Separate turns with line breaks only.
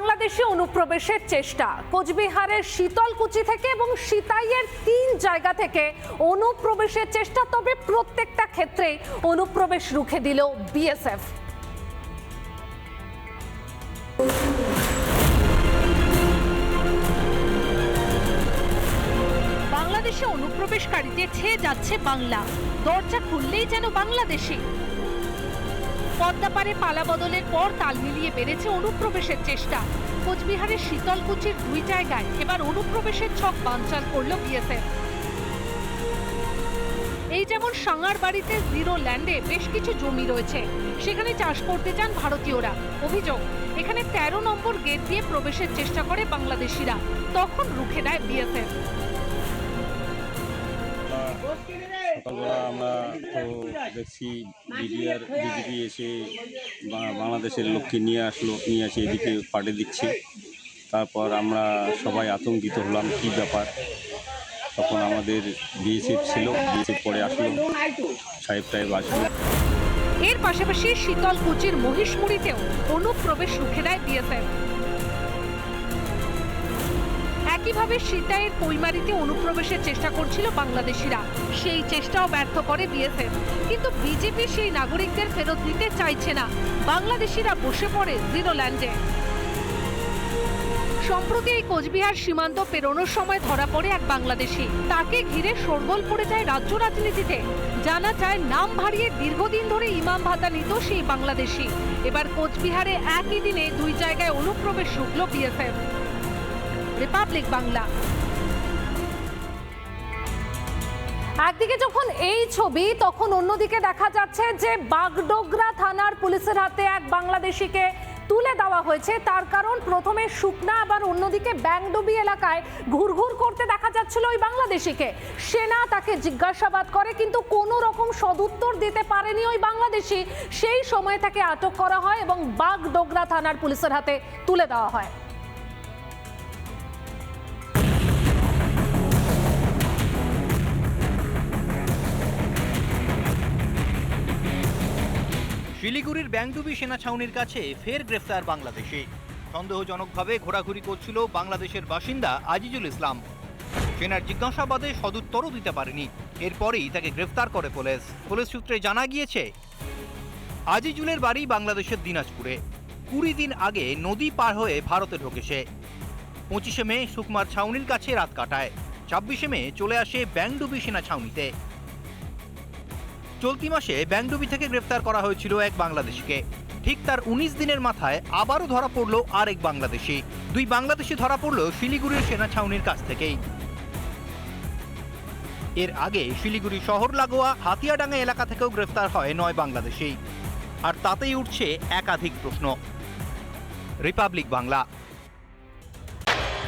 বাংলাদেশে অনুপ্রবেশের চেষ্টা। কোচবিহারের শীতলকুচি থেকে এবং সিতাইয়ের তিন জায়গা থেকে অনুপ্রবেশের চেষ্টা, তবে প্রত্যেকটা ক্ষেত্রে অনুপ্রবেশ রুখে দিল বিএসএফ। বাংলাদেশে অনুপ্রবেশকারীদের ছেয়ে যাচ্ছে বাংলা। দরজা খুললেই যেন বাংলাদেশি। পদ্মাপাড়ে পালা বদলের পর তাল মিলিয়ে বেড়েছে অনুপ্রবেশের চেষ্টা। কোচবিহারের শীতলকুচির দুই জায়গায় এবার অনুপ্রবেশের ছক বানচাল করল বিএসএফ। এই যেমন সাঙ্গার বাড়িতে জিরো ল্যান্ডে বেশ কিছু জমি রয়েছে, সেখানে চাষ করতে চান ভারতীয়রা। অভিযোগ, এখানে তেরো নম্বর গেট দিয়ে প্রবেশের চেষ্টা করে বাংলাদেশিরা, তখন রুখে দেয় বিএসএফ।
সকালবেলা আমরা তো দেখছি বিডিআর বিজেপি এসে বাংলাদেশের লোককে নিয়ে আসলো, নিয়ে এসে এদিকে পাঠিয়ে দিচ্ছে। তারপর আমরা সবাই আতঙ্কিত হলাম, কি ব্যাপার? তখন আমাদের বিএসএফ ছিল, বিএসএফ পরে আসলো, সাহেব টাহেব আসলো।
এর পাশাপাশি শীতলকুচির মহিষমুড়িতেও অনুপ্রবেশ রুখে দেয় বিএসএফ। একইভাবে সিতাইয়ের কৈমারিতে অনুপ্রবেশের চেষ্টা করছিল বাংলাদেশিরা? সেই চেষ্টাও ব্যর্থ করে বিএসএফ। কিন্তু বিজেপি সেই নাগরিকদের ফেরত দিতে চাইছে না। বাংলাদেশিরা বসে পড়ে জিরো ল্যান্ডে সম্প্রতি এই কোচবিহার সীমান্ত পেরোনোর সময় ধরা পড়ে এক বাংলাদেশি। তাকে ঘিরে শোরগোল পড়ে যায় রাজ্য রাজনীতিতে। জানা যায়, নাম ভারিয়ে দীর্ঘদিন ধরে ইমাম ভাতা নিত সেই বাংলাদেশি। এবার কোচবিহারে একই দিনে দুই জায়গায় অনুপ্রবেশ রুখল বিএসএফ। রিপাবলিক বাংলা একদিকে যখন এই ছবি, তখন অন্যদিকে দেখা যাচ্ছে যে বাগডোগরা থানার পুলিশের হাতে এক বাংলাদেশিকে তুলে দেওয়া হয়েছে। তার কারণ প্রথমে শুকনা, আবার অন্যদিকে ব্যাংডবি এলাকায় ঘুরঘুর করতে দেখা যাচ্ছিল ওই বাংলাদেশিকে। সেনা তাকে জিজ্ঞাসাবাদ করে, কিন্তু কোনো রকম সদুত্তর দিতে পারেনি ওই বাংলাদেশি। সেই সময় তাকে আটক করা হয় এবং বাগডোগরা থানার পুলিশের হাতে তুলে দেওয়া হয়।
শিলিগুড়ির ব্যাংডুবি সেনা ছাউনির কাছে ফের গ্রেফতার বাংলাদেশে। সন্দেহজনকভাবে ঘোরাঘুরি করছিল বাংলাদেশের বাসিন্দা আজিজুল ইসলাম। সেনার জিজ্ঞাসাবাদে সদুত্তরও দিতে পারেনি। এরপরেই তাকে গ্রেফতার করে পুলিশ। পুলিশ সূত্রে জানা গিয়েছে, আজিজুলের বাড়ি বাংলাদেশের দিনাজপুরে। কুড়ি দিন আগে নদী পার হয়ে ভারতে ঢোকেছে। পঁচিশে মে সুকুমার ছাউনির কাছে রাত কাটায়। ছাব্বিশে মে চলে আসে ব্যাংডুবি সেনা ছাউনিতে চলতি মাসে ব্যাংডুবি থেকে গ্রেফতার করা হয়েছিল এক বাংলাদেশিকে। ঠিক তার উনিশ দিনের মাথায় আবারও ধরা পড়ল আরেক বাংলাদেশি। দুই বাংলাদেশি ধরা পড়ল শিলিগুড়ির সেনা ছাউনির কাছ থেকেই। এর আগে শিলিগুড়ি শহর লাগোয়া হাতিয়াডাঙ্গা এলাকা থেকেও গ্রেফতার হয় নয় বাংলাদেশি। আর তাতেই উঠছে একাধিক প্রশ্ন। রিপাবলিক বাংলা